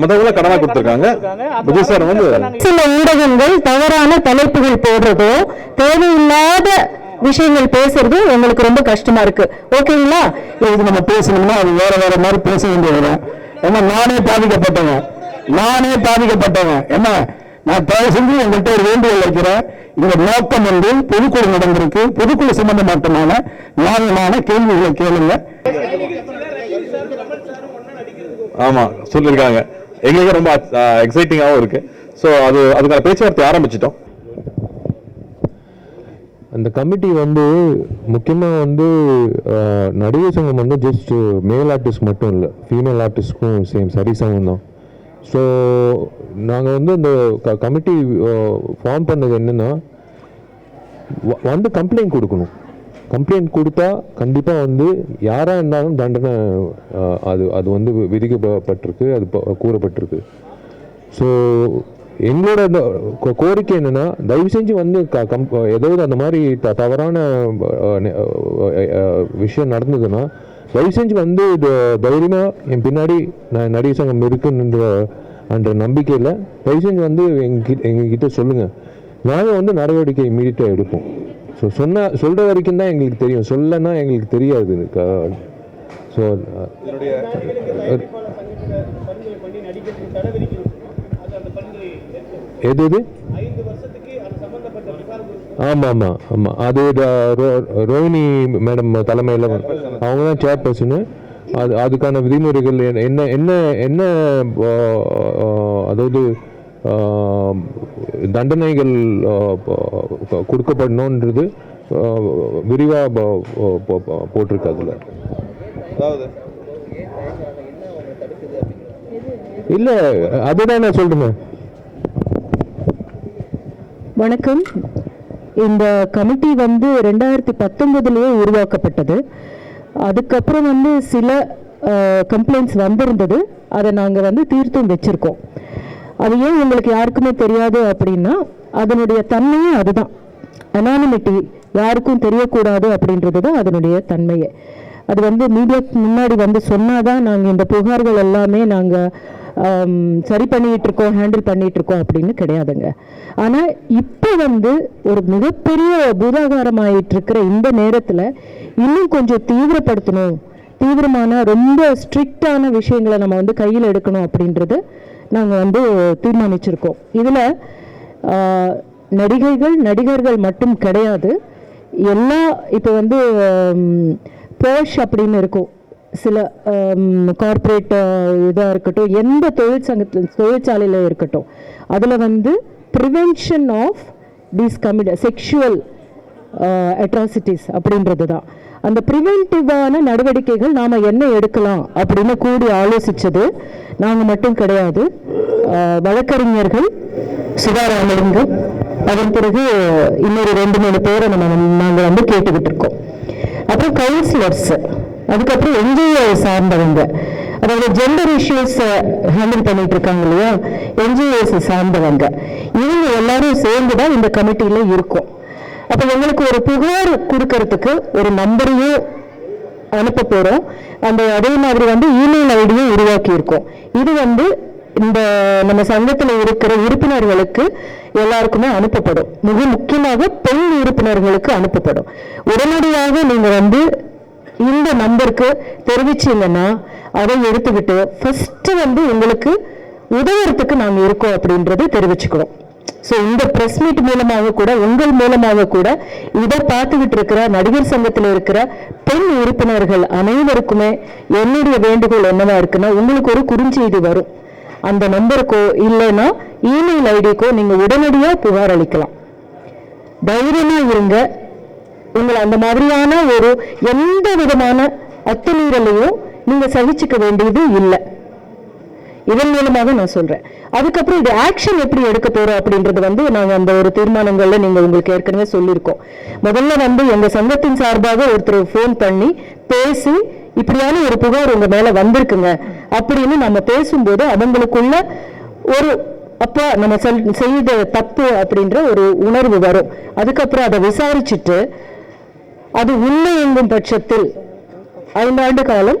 மற்றவங்கள கடனா கொடுத்துருக்காங்க. விஜய் சார் வந்து சில ஊடகங்கள் தவறான தலைப்புகள் போடுறதோ தேவையில்லாத விஷயங்கள் பேசுறதும் எங்களுக்கு ரொம்ப கஷ்டமா இருக்கு. ஓகேங்களா? இது நம்ம பேசணும்னா அது வேற வேற மாதிரி பேச வேண்டிய வரும் ஏன்னா நானே பாதிக்கப்பட்டவன். நானே பாதிக்கப்பட்டவன். என்ன நான் தயவு செஞ்சு எங்கள்கிட்ட ஒரு வேண்டுகோள் வைக்கிறேன். இந்த நோக்கம் வந்து பொதுக்குழு நடந்திருக்கு. பொதுக்குழு சம்பந்தமாட்டமான நியாயமான கேள்விகளை கேளுங்க. ஆமாம் சொல்லியிருக்காங்க. எங்களுக்கு ரொம்ப எக்ஸைட்டிங்காகவும் இருக்கு. ஸோ அது அதுக்கான பேச்சுவார்த்தை ஆரம்பிச்சிட்டோம். அந்த கமிட்டி வந்து முக்கியமாக வந்து அஹ், நடிகர் சங்கம் வந்து ஜஸ்ட் மேல் ஆர்டிஸ்ட் மட்டும் இல்லை. ஃபீமேல் ஆர்டிஸ்ட்க்கும் சேம் சரி சங்கம் தான் ஸோ நாங்கள் வந்து அந்த க கமிட்டி ஃபார்ம் பண்ணது என்னென்னா வந்து கம்ப்ளைண்ட் கொடுக்கணும். கம்ப்ளைண்ட் கொடுத்தா கண்டிப்பாக வந்து யாராக இருந்தாலும் தண்டனை அது அது வந்து விதிக்கப்பட்டிருக்கு அது கூறப்பட்டிருக்கு. ஸோ எங்களோட இந்த கோரிக்கை என்னென்னா தயவு செஞ்சு வந்து க- கம் ஏதாவது அந்த மாதிரி த தவறான விஷயம் நடந்ததுன்னா தயவு செஞ்சு வந்து இது தைரியமாக என் பின்னாடி நான் நடிகர் சங்கம் இருக்குன்ற என்ற நம்பிக்கையில் தயவு செஞ்சு வந்து எங்ககிட்ட எங்ககிட்ட சொல்லுங்கள் நாங்கள் வந்து நடவடிக்கை இம்மீடியட்டாக எடுப்போம். ஸோ சொன்ன சொல்கிற வரைக்கும் தான் எங்களுக்கு தெரியும். சொல்லனா எங்களுக்கு தெரியாது ஸோ எது எது? ஆமாம் ஆமாம் ஆமாம் அது ரோஹிணி மேடம் தலைமையில் அவங்க தான் சேர்பர்சனு அது அதுக்கான விதிமுறைகள் என்ன- என்ன என்ன அதாவது தண்டனைகள் கொடுக்கப்படணுன்றது விரிவாக போட்டிருக்கு அதில். இல்லை அதுதான் நான் சொல்கிறேன் வணக்கம். இந்த கமிட்டி வந்து ரெண்டாயிரத்தி பத்தொன்பதுலயே உருவாக்கப்பட்டது. அதுக்கப்புறம் வந்து சில கம்ப்ளைண்ட்ஸ் வந்திருந்தது. அதை நாங்கள் வந்து தீர்த்தும் வச்சிருக்கோம். அது ஏன் உங்களுக்கு யாருக்குமே தெரியாது அப்படின்னா அதனுடைய தன்மையே அதுதான். அனானிமிட்டி யாருக்கும் தெரியக்கூடாது அப்படின்றது தான் அதனுடைய தன்மையே. அது வந்து மீடியாக்கு முன்னாடி வந்து சொன்னாதான் நாங்கள் இந்த புகார்கள் எல்லாமே நாங்கள் சரி பண்ணிகிட்டு இருக்கோம் ஹேண்டில் பண்ணிகிட்டு இருக்கோம் அப்படின்னு கிடையாதுங்க. ஆனால் இப்போ வந்து ஒரு மிகப்பெரிய பூதாகாரமாயிட்டு இருக்கிற இந்த நேரத்தில் இன்னும் கொஞ்சம் தீவிரப்படுத்தணும். தீவிரமான ரொம்ப ஸ்ட்ரிக்டான விஷயங்களை நம்ம வந்து கையில் எடுக்கணும் அப்படின்றது நாங்கள் வந்து தீர்மானிச்சிருக்கோம். இதில் நடிகைகள் நடிகர்கள் மட்டும் கிடையாது. எல்லா இப்போ வந்து போஷ் அப்படின்னு இருக்கும். சில கார்ப்பரேட் இதாக இருக்கட்டும் எந்த தொழிற்சங்கத்தில் தொழிற்சாலையில் இருக்கட்டும். அதில் வந்து prevention of these commit sexual atrocities அப்படின்றது தான் அந்த ப்ரிவென்டிவான நடவடிக்கைகள் நாம் என்ன எடுக்கலாம் அப்படின்னு கூடி ஆலோசித்தது நாங்கள் மட்டும் கிடையாது. வழக்கறிஞர்கள் சுதாராமலிங்கம் அதன் பிறகு இன்னொரு ரெண்டு மூணு பேரை நம்ம நாங்கள் வந்து கேட்டுக்கிட்டு இருக்கோம். அப்புறம் கவுன்சிலர்ஸ் அதுக்கப்புறம் என்ஜிஓ சார்ந்தவங்க. அதாவது ஜெண்டர் இஷ்யூஸ் ஹேண்டில் பண்ணிட்டு இருக்காங்க இல்லையா? என்ஜிஓஸ் சார்ந்தவங்க. இவங்க எல்லாரும் சேர்ந்து தான் இந்த கமிட்டியில் இருக்கும். அப்போ எங்களுக்கு ஒரு புகார் கொடுக்கறதுக்கு ஒரு நம்பரையும் அனுப்ப போகிறோம் அந்த அதே மாதிரி வந்து இமெயில் ஐடியும் உருவாக்கியிருக்கோம். இது வந்து இந்த நம்ம சங்கத்தில் இருக்கிற உறுப்பினர்களுக்கு எல்லாருக்குமே அனுப்பப்படும். மிக முக்கியமாக பெண் உறுப்பினர்களுக்கு அனுப்பப்படும். உடனடியாக நீங்கள் வந்து இந்த நம்பருக்கு தெரிவிச்சீங்கன்னா அதை எடுத்துக்கிட்டு ஃபஸ்ட்டு வந்து உங்களுக்கு உதவுறதுக்கு நாங்கள் இருக்கோம் அப்படின்றத தெரிவிச்சுக்கிறோம். ஸோ இந்த ப்ரெஸ் மீட் மூலமாக கூட உங்கள் மூலமாக கூட இதை பார்த்துக்கிட்டு இருக்கிற நடிகர் சங்கத்தில் இருக்கிற பெண் உறுப்பினர்கள் அனைவருக்குமே என்னுடைய வேண்டுகோள் என்னவா இருக்குன்னா உங்களுக்கு ஒரு குறுஞ்செய்தி வரும். அந்த நம்பருக்கோ இல்லைன்னா இமெயில் ஐடிக்கோ நீங்கள் உடனடியாக புகார் அளிக்கலாம். தைரியமாக இருங்க. உங்களை அந்த மாதிரியான ஒரு எந்த விதமான அத்துமீறலையும் நீங்கள் சகிச்சுக்க வேண்டியது இல்லை. இதன் மூலமாக நான் சொல்கிறேன் அதுக்கப்புறம் இது ஆக்ஷன் எப்படி எடுக்க போறோம் அப்படின்றது வந்து நாங்கள் அந்த ஒரு தீர்மானங்கள்ல நீங்க உங்களுக்கு ஏற்கனவே சொல்லியிருக்கோம். முதல்ல வந்து எங்க சங்கத்தின் சார்பாக ஒருத்தர் ஃபோன் பண்ணி பேசி இப்படியான ஒரு புகார் உங்க மேல வந்திருக்குங்க அப்படின்னு நம்ம பேசும்போது அவங்களுக்குள்ள ஒரு அப்பா நம்ம செல்- செய்த தப்பு அப்படின்ற ஒரு உணர்வு வரும். அதுக்கப்புறம் அதை விசாரிச்சுட்டு அது உண்மை எங்கும் பட்சத்தில் ஐந்தாண்டு காலம்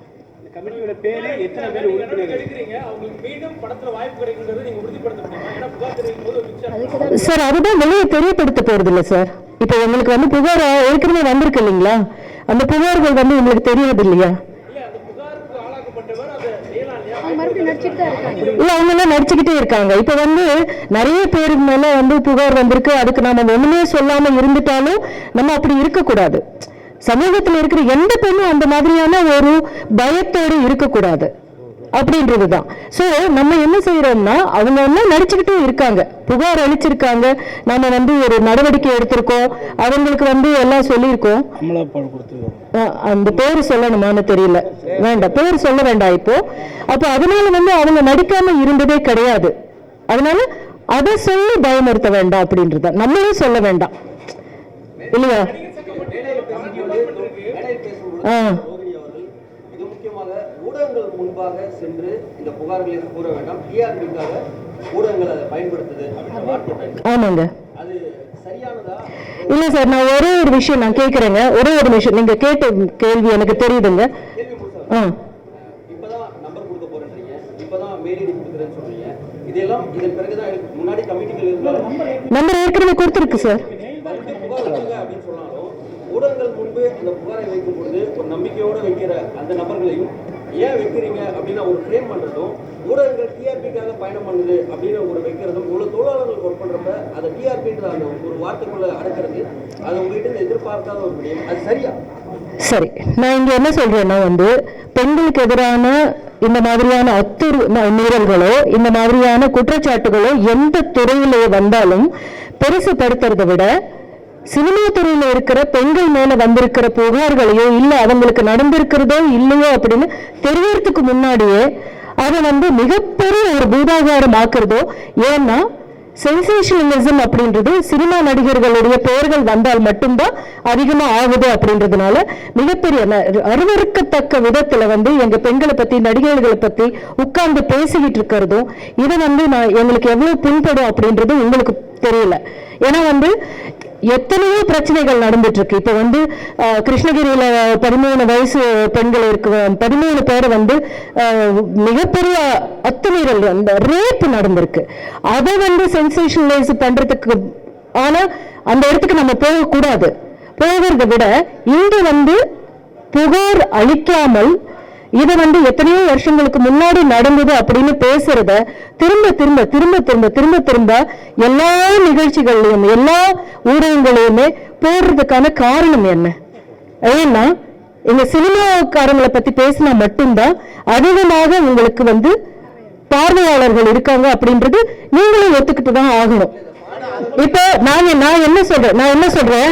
கமிட்டியோட பேரு எத்தனை பேர் உறுப்பினர்கள் அவங்களுக்கு மீண்டும் படத்துல வாய்ப்பு கிடைக்குங்கிறது நீங்க உறுதிப்படுத்த முடியுமா? ஏன்னா புகார் தெரிவிக்கும் போது ஒரு விஷயம் சார் அதுதான் வெளியே தெரியப்படுத்த போறது இல்ல சார். இப்போ உங்களுக்கு வந்து புகார் ஏற்கனவே வந்திருக்கு இல்லைங்களா? அந்த புகார்கள் வந்து உங்களுக்கு தெரியாது இல்லையா இல்ல அவங்க எல்லாம் நடிச்சுக்கிட்டே இருக்காங்க. இப்ப வந்து நிறைய பேருக்கு மேல வந்து புகார் வந்திருக்கு. அதுக்கு நாம ஒண்ணுமே சொல்லாம இருந்துட்டாலும் நம்ம அப்படி இருக்கக்கூடாது. சமூகத்துல இருக்கிற எந்த பெண்ணும் அந்த மாதிரியான ஒரு பயத்தோடு இருக்கக்கூடாது. அப்படின்றதுதான். சோ நம்ம என்ன செய்யறோம்னா அவங்க எல்லாம் நடிச்சுக்கிட்டே இருக்காங்க. புகார் அளிச்சிருக்காங்க. நாம வந்து ஒரு நடவடிக்கை எடுத்திருக்கோம். அவங்களுக்கு வந்து எல்லாம் சொல்லியிருக்கோம். அந்த பேர் சொல்லணுமான்னு தெரியல. வேண்டாம். பேர் சொல்ல வேண்டாம் இப்போ. அப்போ அதனால வந்து அவங்க நடிக்காம இருந்ததே கிடையாது. அதனால அதை சொல்லி பயமுறுத்த வேண்டாம் அப்படின்றத நம்மளே சொல்ல வேண்டாம். இல்லையா? மிக முக்கியமாக ஊடகங்கள் முன்பாக சென்று இந்த புகார்களை கூற வேண்டாம். டிஆர்பிக்காக ஊடகங்கள் அதை பயன்படுத்துது அப்படின்ற வார்த்தை பயன்படுத்துது. ஆமாங்க. அது சரியானதா? இல்ல சார் நான் ஒரே ஒரு விஷயம் நான் கேக்குறேங்க. ஒரே ஒரு விஷயம். நீங்க கேட்ட கேள்வி எனக்கு தெரியுதுங்க. இப்பதான் நம்பர் கொடுக்க போறேன்றீங்க. இப்பதான் மெயில் ஐடி கொடுக்குறேன்னு சொல்றீங்க. இதெல்லாம் இதன் பிறகுதான் எனக்கு முன்னாடி கமிட்டிகள் இருந்தாலும் நம்பர் ஏற்கனவே கொடுத்துருக்கு சார் அப்படின்னு ஊடகங்கள் முன்பு அந்த புகாரை வைக்கும் பொழுது ஒரு நம்பிக்கையோடு வைக்கிற அந்த நபர்களையும் ஏன் வைக்கிறீங்க அப்படின்னு ஒரு ஃப்ரேம் பண்ணுறதும் ஊடகங்கள் டிஆர்பிக்காக பயணம் பண்ணுது அப்படின்னு ஒரு வைக்கிறதும் இவ்வளோ தொழிலாளர்கள் ஒர்க் பண்ணுறப்ப அதை டிஆர்பின்ற அந்த ஒரு வார்த்தைக்குள்ள அடக்கிறது அது உங்ககிட்ட எதிர்பார்க்காத ஒரு விடயம் அது சரியா? சரி. நான் இங்கே என்ன சொல்கிறேன்னா வந்து பெண்களுக்கு எதிரான இந்த மாதிரியான அத்துரு மீறல்களோ இந்த மாதிரியான குற்றச்சாட்டுகளோ எந்த துறையிலே வந்தாலும் பெருசுபடுத்துறதை விட சினிமா துறையில இருக்கிற பெண்கள் மேல வந்திருக்கிற புகார்களையோ இல்ல அவங்களுக்கு நடந்திருக்கிறதோ இல்லையோ அப்படின்னு தெரியறதுக்கு முன்னாடியே அதை வந்து மிகப்பெரிய ஒரு பூதாகாரம் ஆக்குறதோ ஏன்னா சென்சேஷனலிசம் அப்படின்றது சினிமா நடிகர்களுடைய பெயர்கள் வந்தால் மட்டும்தான் அதிகமா ஆகுது அப்படின்றதுனால மிகப்பெரிய அருவறுக்கத்தக்க விதத்துல வந்து எங்க பெண்களை பத்தி நடிகர்களை பத்தி உட்கார்ந்து பேசிக்கிட்டு இருக்கிறதும் இதை வந்து நான் எங்களுக்கு எவ்வளவு பின்படும் அப்படின்றது உங்களுக்கு தெரியல. ஏன்னா வந்து எத்தனையோ பிரச்சனைகள் நடந்துட்டு இருக்கு இப்ப வந்து கிருஷ்ணகிரியில பதிமூணு வயசு பெண்கள் இருக்கு பதிமூணு பேர் வந்து மிகப்பெரிய அத்துமீறல் அந்த ரேப் நடந்திருக்கு. அதை வந்து சென்சேஷனலைஸ் பண்றதுக்கு ஆனா அந்த இடத்துக்கு நம்ம போகக்கூடாது. போகிறத விட இங்க வந்து புகார் அளிக்காமல் இது வந்து எத்தனையோ வருஷங்களுக்கு முன்னாடி நடந்தது அப்படின்னு பேசுறத திரும்ப திரும்ப திரும்ப திரும்ப திரும்ப திரும்ப எல்லா நிகழ்ச்சிகள்லயும் எல்லா ஊடகங்களையுமே போடுறதுக்கான காரணம் என்ன? ஏன்னா எங்க சினிமாக்காரங்களை பத்தி பேசினா மட்டும்தான் அதிகமாக உங்களுக்கு வந்து பார்வையாளர்கள் இருக்காங்க அப்படின்றது நீங்களும் ஒத்துக்கிட்டு தான் ஆகணும். இப்போ நான் நான் என்ன சொல்றேன்? நான் என்ன சொல்றேன்?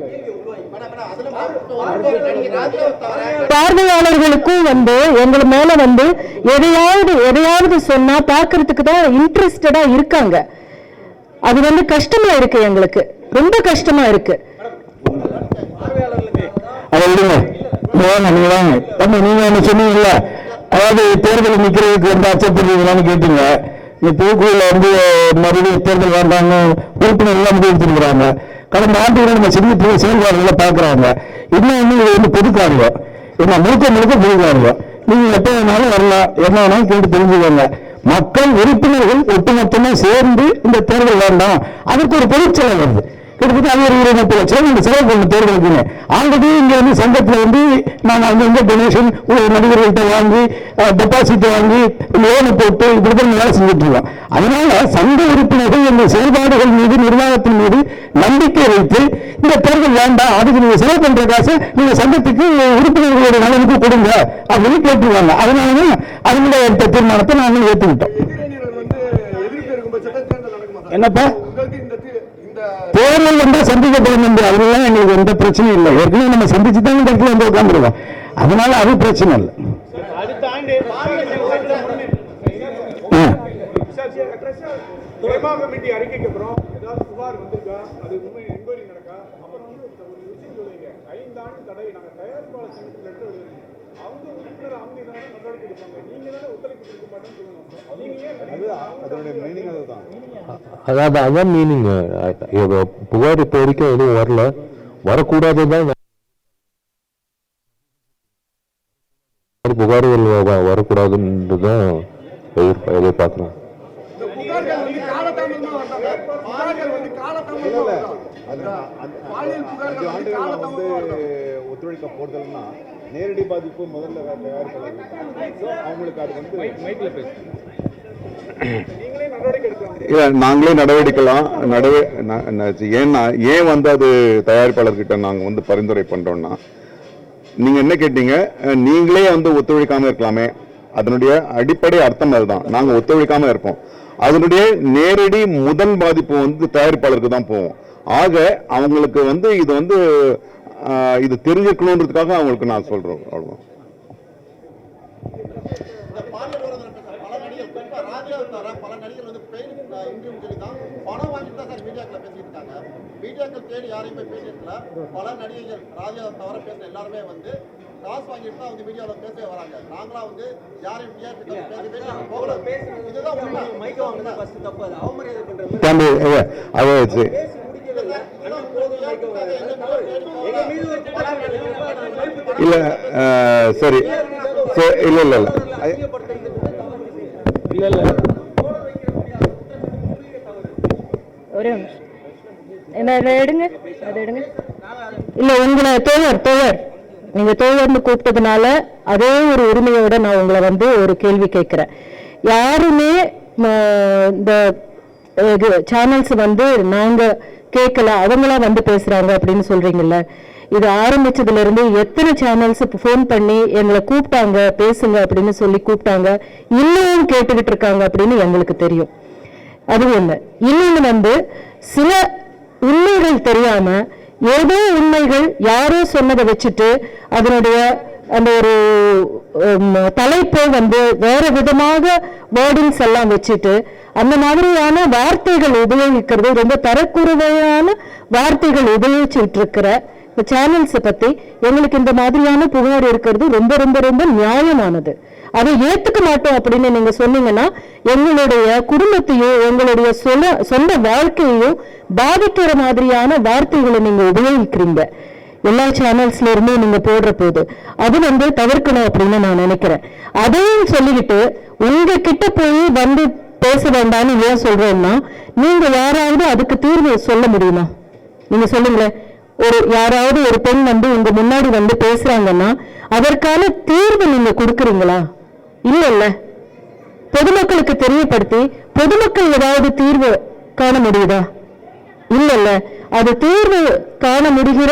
பார்வையாளர்களுக்கும் வந்து எங்க மேல வந்து எதையாவது எதையாவது சொன்னா பாக்குறதுக்கு தான் இன்ட்ரெஸ்டடா இருக்காங்க. அது வந்து கஷ்டமா இருக்கு எங்களுக்கு. ரொம்ப கஷ்டமா இருக்கு. அதை விடுங்க. நீங்க வாங்க தம்பி நீங்க சொன்னீங்கல்ல? அதாவது தேர்தல் நிக்கிறதுக்கு வந்து அச்சப்படுறீங்களான்னு கேட்டீங்க. இந்த தூக்குள்ள வந்து மறுபடியும் தேர்தல் வேண்டாங்க உறுப்பினர் எல்லாம் முடிவு எடுத்துருக்குறாங்க. கடந்த ஆண்டுகளை நம்ம சின்ன செயல்பாடுகளை பார்க்குறாங்க. இன்னும் இது வந்து புதுக்காருங்க காரியம் என்ன முழுக்க முழுக்க புதுக்காருங்க நீங்கள் எப்போ வேணாலும் வரலாம். என்ன வேணாலும் கேட்டு தெரிஞ்சுக்கோங்க. மக்கள் உறுப்பினர்கள் ஒட்டுமொத்தமாக சேர்ந்து இந்த தேர்தல் வேண்டாம். அதுக்கு ஒரு பொதுச்செலவு வருது. கிட்டத்தட்ட அது ஒரு இருபது லட்சம் இந்த தேர்தலுக்குன்னு ஆல்ரெடி இங்க வந்து சங்கத்துல வந்து நான் அங்க வந்து டொனேஷன் நடிகர்கள்ட்ட வாங்கி டெபாசிட் வாங்கி லோனு போட்டு இப்படி தான் வேலை செஞ்சுட்டு இருக்கோம். அதனால சங்க உறுப்பினர்கள் இந்த செயல்பாடுகள் மீது நிர்வாகத்தின் மீது நம்பிக்கை வைத்து இந்த தேர்தல் வேண்டாம் அதுக்கு நீங்க செலவு பண்ற காசு நீங்க சங்கத்துக்கு உறுப்பினர்களுடைய நலனுக்கு கொடுங்க அப்படின்னு கேட்டுருவாங்க அதனாலதான் அதனுடைய எடுத்த தீர்மானத்தை நாங்கள் ஏற்றுக்கிட்டோம் என்னப்பா? தேர்தல் சந்திக்க போக முடியாது அதெல்லாம் எங்களுக்கு எந்த பிரச்சனையும் இல்லை. ஏற்கனவே நம்ம சந்திச்சு தான் இந்த இடத்துல வந்து உட்காந்துருவோம் அதனால அது பிரச்சனை இல்லை. நடக்கா அப்புறம் ஐந்தாண்டு தடை நாங்கள் தயாரிப்பாளர் சங்கத்தில் லெட்டர் எழுதுறோம் அதாவது அதான் மீனிங் புகார் இப்போ வரைக்கும் எதுவும் வரல. வரக்கூடாது தான் புகார்கள் வ- வரக்கூடாதுன்றது தான் எதிர்பா எதிர்பார்க்குறோம் ஒத்துழைக்க போடுதல்னா நேரடி பாதிப்பு முதல்ல அவங்களுக்கு அது வந்து நீங்களே எடுக்கலாம் இல்ல நாங்களே நடவடிக்கலாம் நடவ ஏன்னா ஏன் வந்து அது தயாரிப்பாளர்கிட்ட நாங்க வந்து பரிந்துரை பண்றோம்னா நீங்க என்ன கேட்டீங்க? நீங்களே வந்து ஒத்துழைக்காம இருக்கலாமே. அதனுடைய அடிப்படை அர்த்தம் அதுதான். நாங்க ஒத்துழைக்காம இருப்போம். அதனுடைய நேரடி முதல் பாதிப்பு வந்து தயாரிப்பாளருக்கு தான் போகும். ஆக அவங்களுக்கு வந்து இது வந்து இது தெரிஞ்சுக்கணுன்றதுக்காக அவங்களுக்கு நான் தான் சார் மீடியாக்களை பேசிட்டு இருக்காங்க. மீடியாக்கள் தேடி யாரையும் போய் பேசிட்டு பல நடிகைகள் ராஜா தவிர பேசுற எல்லாருமே வந்து காசு வாங்கிட்டு தான் வந்து மீடியாவில் பேசவே வராங்க. நாங்களா வந்து யாரையும் இதுதான் அவமரியாதை பண்ற இல்ல சரி. சரி, இல்ல இல்ல இல்ல. அதிகப்படுத்துறது ஒரே என்ன எடுங்க அதை எடுங்க. இல்ல உங்களை தோழர் தோழர். நீங்க தோழர்னு கூப்பிட்டதுனால அதே ஒரு உரிமையோட நான் உங்களை வந்து ஒரு கேள்வி கேட்கிறேன். யாருமே இந்த இது சேனல்ஸ் வந்து நாங்கள் கேட்கல அவங்களா வந்து பேசுகிறாங்க அப்படின்னு சொல்கிறீங்கல்ல இது ஆரம்பிச்சதுலேருந்து எத்தனை சேனல்ஸ் ஃபோன் பண்ணி எங்களை கூப்பிட்டாங்க பேசுங்க அப்படின்னு சொல்லி கூப்பிட்டாங்க இன்னும் கேட்டுக்கிட்டு இருக்காங்க அப்படின்னு எங்களுக்கு தெரியும். அது ஒன்று இன்னொன்று வந்து சில உண்மைகள் தெரியாமல் ஏதோ உண்மைகள் யாரோ சொன்னதை வச்சுட்டு அதனுடைய அந்த ஒரு தலைப்பை வந்து வேற விதமாக வேர்டிங்ஸ் எல்லாம் வச்சுட்டு அந்த மாதிரியான வார்த்தைகள் உபயோகிக்கிறது. ரொம்ப தரக்குறைவையான வார்த்தைகள் உபயோகிச்சுட்டு இருக்கிற சேனல்ஸை பத்தி எங்களுக்கு இந்த மாதிரியான புகார் இருக்கிறது ரொம்ப ரொம்ப ரொம்ப நியாயமானது. அதை ஏத்துக்க மாட்டோம் அப்படின்னு நீங்க சொன்னீங்கன்னா எங்களுடைய குடும்பத்தையும் எங்களுடைய சொந்த சொந்த வாழ்க்கையையும் பாதிக்கிற மாதிரியான வார்த்தைகளை நீங்க உபயோகிக்கிறீங்க. எல்லா சேனல்ஸ்ல இருந்தும் நீங்க போடுற போது. அது வந்து தவிர்க்கணும் அப்படின்னு நான் நினைக்கிறேன். அதையும் சொல்லிக்கிட்டு உங்க கிட்ட போய் வந்து பேச வேண்டாம்னு ஏன் சொல்றேன்னா நீங்க யாராவது அதுக்கு தீர்வு சொல்ல முடியுமா? நீங்க சொல்லுங்களேன். ஒரு யாராவது ஒரு பெண் வந்து உங்க முன்னாடி வந்து பேசுறாங்கன்னா அதற்கான தீர்வு நீங்க கொடுக்குறீங்களா? இல்ல இல்ல பொதுமக்களுக்கு தெரியப்படுத்தி பொதுமக்கள் ஏதாவது தீர்வு காண முடியுதா? இல்ல இல்ல அது தீர்வு காண முடிகிற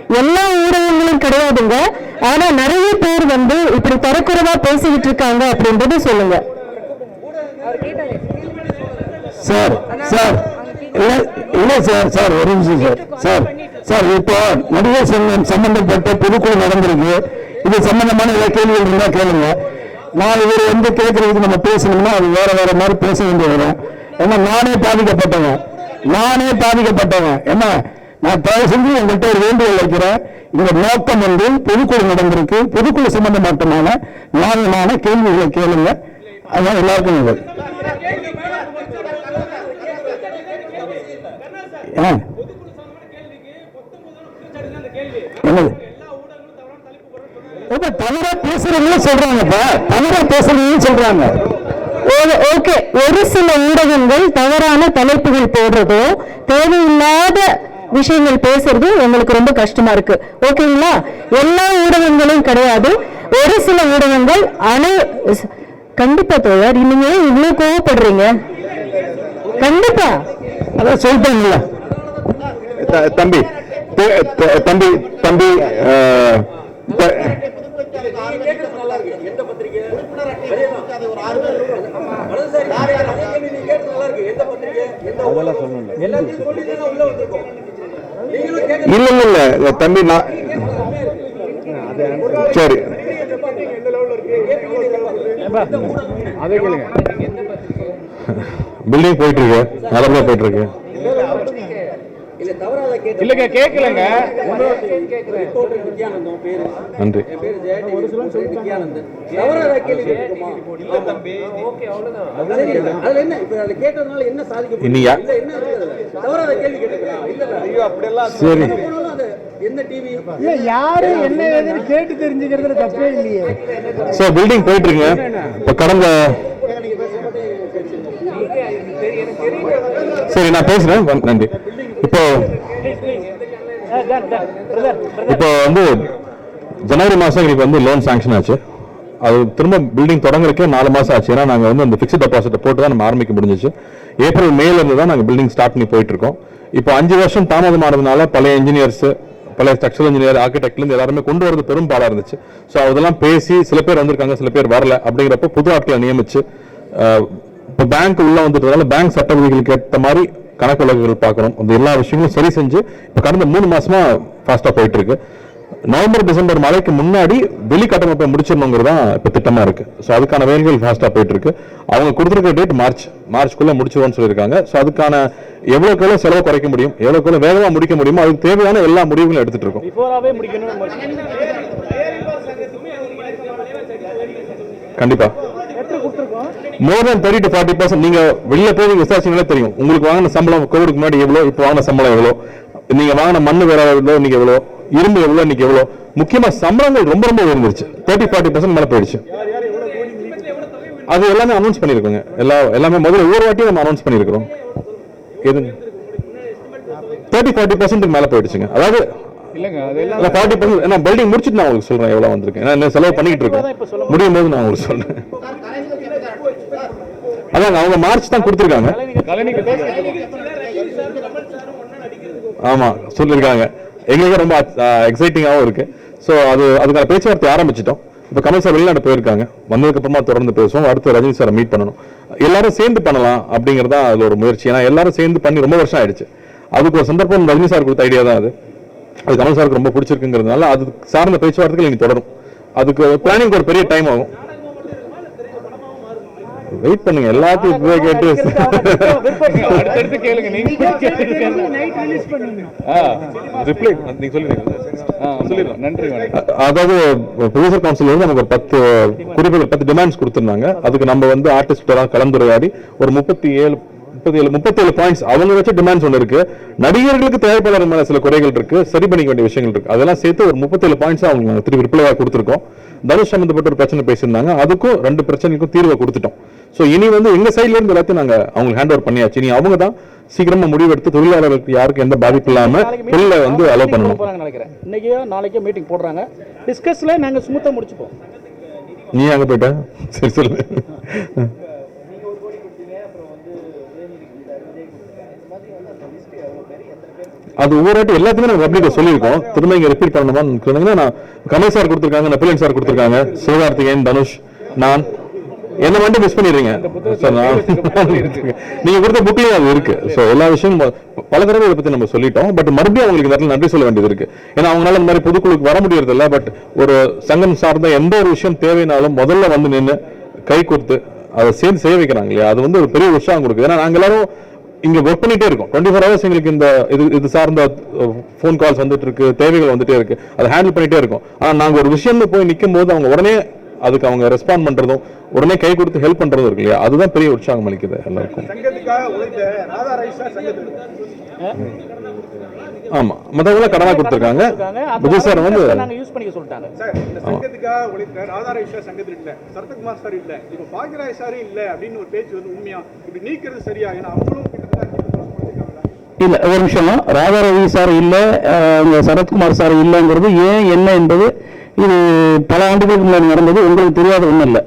எல்லா ஊடகங்களும் கிடையாதுங்க. ஆனா நிறைய பேர் வந்து இப்படி தரக்குறைவா பேசிக்கிட்டு இருக்காங்க அப்படின்றத சொல்லுங்க. சார் சார் இல்லை சார் சார் ஒரு நிமிஷம் சார் சார் சார் இப்போ நடிகர் சங்கம் சம்பந்தப்பட்ட பொதுக்குழு நடந்திருக்கு. இது சம்பந்தமான ஏதாவது கேள்விகள் இருந்தால் கேளுங்க. நான் இவர் வந்து கேட்கறதுக்கு நம்ம பேசணும்னா அது வேற வேற மாதிரி பேச வேண்டிய வரும். ஏன்னா நானே பாதிக்கப்பட்டவன். நானே பாதிக்கப்பட்டவன். என்ன? நான் தயவு செஞ்சு எங்கள்கிட்ட ஒரு வேண்டுகோள் வைக்கிறேன். இந்த நோக்கம் வந்து பொதுக்குழு நடந்திருக்கு. பொதுக்குழு சம்பந்தமாட்டமான நியாயமான கேள்விகளை கேளுங்க. அதான் எல்லாருக்கும் நல்லது. தவறா பேசுறவங்களும் சொல்றாங்கப்பா. தவறா பேசுறவங்களும் சொல்றாங்க. ஓகே. ஒரு சில ஊடகங்கள் தவறான தலைப்புகள் போடுறதோ தேவையில்லாத விஷயங்கள் பேசுறதும் எங்களுக்கு ரொம்ப கஷ்டமா இருக்கு. ஓகேங்களா? எல்லா ஊடகங்களும் கிடையாது. ஒரு சில ஊடகங்கள் அணை கண்டிப்பா தோழர் நீங்க இவ்வளவு கோவப்படுறீங்க. கண்டிப்பா. அதான் சொல்லிட்டாங்கல்ல த- தம்பி தம்பி தம்பி எந்த பத்திரிகை இல்ல இல்ல இல்ல தம்பி நான் சரி. அதை கேளுங்க பில்டிங் போயிட்டு இருக்கு நல்லபடியா போயிட்டு இருக்கு இல்லைங்க கேட்கலங்க நன்றி என் சரி. யாரு என்ன ஏதுன்னு கேட்டு தெரிஞ்சுக்கிறதுல தப்பே இல்லையே. ஸோ பில்டிங் போயிட்டு இருக்குங்க இப்போ கடந்த சரி நான் பேசுறேன். நன்றி. இப்போ இப்போ வந்து ஜனவரி மாதம் எங்களுக்கு வந்து லோன் சாங்ஷன் ஆச்சு. அது திரும்ப பில்டிங் தொடங்குறதுக்கே நாலு மாதம் ஆச்சு. ஏன்னா நாங்கள் வந்து அந்த ஃபிக்ஸ்ட் டெபாசிட்டை போட்டு தான் நம்ம ஆரம்பிக்க முடிஞ்சிச்சு. ஏப்ரல் மேலேருந்து தான் நாங்கள் பில்டிங் ஸ்டார்ட் பண்ணி போயிட்டுருக்கோம் இப்போ அஞ்சு வருஷம் தாமதமானதுனால பழைய இன்ஜினியர்ஸ் பழைய ஸ்ட்ரக்சரல் இன்ஜினியர் ஆர்கிடெக்ட்லேருந்து எல்லாருமே கொண்டு வரது பெரும் பாடாக இருந்துச்சு. ஸோ அதெல்லாம் பேசி சில பேர் வந்திருக்காங்க சில பேர் வரல. அப்படிங்கிறப்ப புது ஆட்களை நியமிச்சு இப்போ பேங்க் உள்ளே வந்துட்டதால பேங்க் சட்ட விதிகளுக்கு ஏற்ற மாதிரி கணக்கு வழக்குகள் பார்க்கணும் அந்த எல்லா விஷயங்களும் சரி செஞ்சு இப்போ கடந்த மூணு மாசமா ஃபாஸ்ட்டாக போயிட்டு இருக்கு. நவம்பர் டிசம்பர் மழைக்கு முன்னாடி வெளி கட்டமைப்பை முடிச்சிடணுங்கிறது தான் இப்போ திட்டமா இருக்கு. ஸோ அதுக்கான வேலைகள் ஃபாஸ்ட்டாக போயிட்டு இருக்கு அவங்க கொடுத்துருக்க டேட் மார்ச் மார்ச்க்குள்ள முடிச்சிருவோம்னு சொல்லியிருக்காங்க. ஸோ அதுக்கான எவ்வளோக்கு எவ்வளோ செலவு குறைக்க முடியும் எவ்வளோக்கு எவ்வளோ வேகமாக முடிக்க முடியுமோ அதுக்கு தேவையான எல்லா முடிவுகளும் எடுத்துட்டு இருக்கோம். பிஃபோராகவே முடிக்கணும் கண்டிப்பா. More than thirty to forty percent நீங்க வெளியில போய் நீங்க விசாரிச்சீங்களே தெரியும். உங்களுக்கு வாங்கின சம்பளம் கோவிடுக்கு முன்னாடி எவ்வளோ இப்போ வாங்கின சம்பளம் எவ்வளோ? நீங்க வாங்கின மண்ணு வேற எவ்வளோ இன்னைக்கு எவ்வளோ இரும்பு எவ்வளோ இன்னைக்கு எவ்வளோ முக்கியமா சம்பளங்கள் ரொம்ப ரொம்ப உயர்ந்துருச்சு. தேர்ட்டி ஃபார்ட்டி பர்சன்ட் மேல போயிடுச்சு. அது எல்லாமே அனௌன்ஸ் பண்ணிருக்கோங்க எல்லா எல்லாமே முதல்ல ஒவ்வொரு வாட்டியும் நம்ம அனௌன்ஸ் பண்ணிருக்கிறோம் எதுங்க? தேர்ட்டி ஃபார்ட்டி பர்சன்ட்டுக்கு மேல போயிடுச்சுங்க. அதாவது ஃபார்ட்டி பர்சன்ட் நான் பில்டிங் முடிச்சுட்டு நான் உங்களுக்கு சொல்றேன் எவ்வளவு வந்திருக்கு. ஏன்னா இன்னும் செலவு பண்ணிக்கிட்டு இருக்கோம். முடியும். போது நான் உங்களுக்கு சொல்றேன். அதாங்க அவங்க மார்ச் தான் கொடுத்துருக்காங்க. ஆமாம் சொல்லியிருக்காங்க. எங்களுக்கு ரொம்ப எக்ஸைட்டிங்காகவும் இருக்குது ஸோ அது அதுக்கான பேச்சுவார்த்தை ஆரம்பிச்சிட்டோம். இப்போ கமல் சார் வெளிநாட்டு போயிருக்காங்க. வந்ததுக்கப்புறமா தொடர்ந்து பேசுவோம். அடுத்து ரஜினி சாரை மீட் பண்ணணும். எல்லாரும் சேர்ந்து பண்ணலாம் அப்படிங்கிறது தான் அதில் ஒரு முயற்சி. ஏன்னா எல்லாரும் சேர்ந்து பண்ணி ரொம்ப வருஷம் ஆயிடுச்சு. அதுக்கு ஒரு சந்தர்ப்பம் ரஜினி சார் கொடுத்த ஐடியா தான் அது. அது கமல் சாருக்கு ரொம்ப பிடிச்சிருக்குங்கிறதுனால அது சார்ந்த பேச்சுவார்த்தைகள் இனி தொடரும். அதுக்கு பிளானிங் ஒரு பெரிய டைம் ஆகும். வெயிட் பண்ணுங்க எல்லாத்தையும் இப்பவே கேட்டு அடுத்தடுத்து கேளுங்க நீங்க ரிப்ளை நீங்க நன்றி வணக்கம். அதாவது ப்ரொடியூசர் கவுன்சில் வந்து நமக்கு ஒரு பத்து குறிப்புகள் பத்து டிமாண்ட்ஸ் கொடுத்துருந்தாங்க. அதுக்கு நம்ம வந்து ஆர்டிஸ்டோட கலந்துரையாடி ஒரு முப்பத்தி ஏழு முப்பத்தி ஏழு முப்பத்தேழு பாயிண்ட்ஸ் அவங்க வச்ச டிமாண்ட்ஸ் ஒன்று இருக்கு. நடிகர்களுக்கு மேல சில குறைகள் இருக்கு. சரி பண்ணிக்க வேண்டிய விஷயங்கள் இருக்கு. அதெல்லாம் சேர்த்து ஒரு முப்பத்தேழு பாயிண்ட்ஸ் அவங்க நாங்க திருப்பி ரிப்ளையாக கொடுத்துருக்கோம். தனுஷ் சம்பந்தப்பட்ட ஒரு பிரச்சனை பேசியிருந்தாங்க. அதுக்கும் ரெண்டு பிரச்சனைக்கும் தீர்வை கொடுத்துட்டோம். ஸோ இனி வந்து எங்க சைட்ல இருந்து எல்லாத்தையும் நாங்க அவங்களுக்கு ஹேண்ட் ஓவர் பண்ணியாச்சு. இனி அவங்க தான் சீக்கிரமா முடிவெடுத்து தொழிலாளர்களுக்கு யாருக்கும் எந்த பாதிப்பு இல்லாம தொழிலை வந்து அலோவ் பண்ணணும். நினைக்கிறேன். இன்னைக்கோ நாளைக்கோ மீட்டிங் போடுறாங்க. டிஸ்கஸ்ல நாங்க ஸ்மூத்தா முடிச்சுப்போம். நீ அங்க போயிட்ட? சரி சொல்லு. அது ஒவ்வொரு வாட்டி எல்லாத்தையுமே நாங்கள் பப்ளிக்க சொல்லியிருக்கோம். திரும்ப இங்கே ரிப்பீட் பண்ணணுமான்னு சொன்னீங்கன்னா நான் கமல் சார் கொடுத்துருக்காங்க நப்பிலன் சார் கொடுத்துருக்காங்க. சிவகார்த்திகேயன் தனுஷ் நான். என்ன மட்டும் மிஸ் பண்ணிடுறீங்க. சார் நான் நீங்க கொடுத்த புக்லயும் அது இருக்கு. ஸோ எல்லா விஷயமும் பல தடவை இதை பத்தி நம்ம சொல்லிட்டோம். பட் மறுபடியும் அவங்களுக்கு இந்த இடத்துல நன்றி சொல்ல வேண்டியது இருக்கு. ஏன்னா அவங்களால இந்த மாதிரி பொதுக்குழுக்கு வர முடியறது இல்லை பட் ஒரு சங்கம் சார்ந்த எந்த ஒரு விஷயம் தேவைனாலும் முதல்ல வந்து நின்று கை கொடுத்து அதை சேர்ந்து செய்ய வைக்கிறாங்க இல்லையா? அது வந்து ஒரு பெரிய உற்சாகம் கொடுக்குது. ஏன்னா நாங்க எல்லாரும் இங்க ஒர்க் பண்ணிட்டே இருக்கோம். டுவெண்ட்டி ஃபோர் ஹவர்ஸ் எங்களுக்கு இந்த இது இது சார்ந்த ஃபோன் கால்ஸ் வந்துட்டு இருக்கு தேவைகள் வந்துட்டே இருக்கு. அதை ஹேண்டில் பண்ணிட்டே இருக்கோம். ஆனா நாங்க ஒரு விஷயம்னு போய் நிற்கும் போது அவங்க உடனே அதுக்கு அவங்க ரெஸ்பாண்ட் பண்றதும் உடனே கை கொடுத்து ஹெல்ப் பண்றதும் இருக்கு இல்லையா? அதுதான் பெரிய உற்சாகம் அளிக்குது எல்லாருக்கும். ஆமா மற்றவங்க கடனா கொடுத்துருக்காங்க. விஜய் சார் வந்து நாங்க யூஸ் பண்ணிக்க சொல்லிட்டாங்க. சார் இந்த சங்கத்துக்காக உழைத்த ராதா ரைஸா சங்கத்தில் இல்ல சரத்குமார் சார் இல்ல இப்ப பாக்யராஜ் சாரும் இல்ல அப்படின்னு ஒரு பேச்சு வந்து உண்மையா? இப்படி நீக்கிறது சரியா? ஏன்னா அவங்களும். இல்ல ஒரு நிமிஷம் ராதா ரவி சார் இல்ல சரத்குமார் சார் இல்லைங்கிறது ஏன் என்ன என்பது இது பல ஆண்டுகளுக்கு முன்னாடி நடந்தது உங்களுக்கு தெரியாத ஒண்ணும் இல்லை.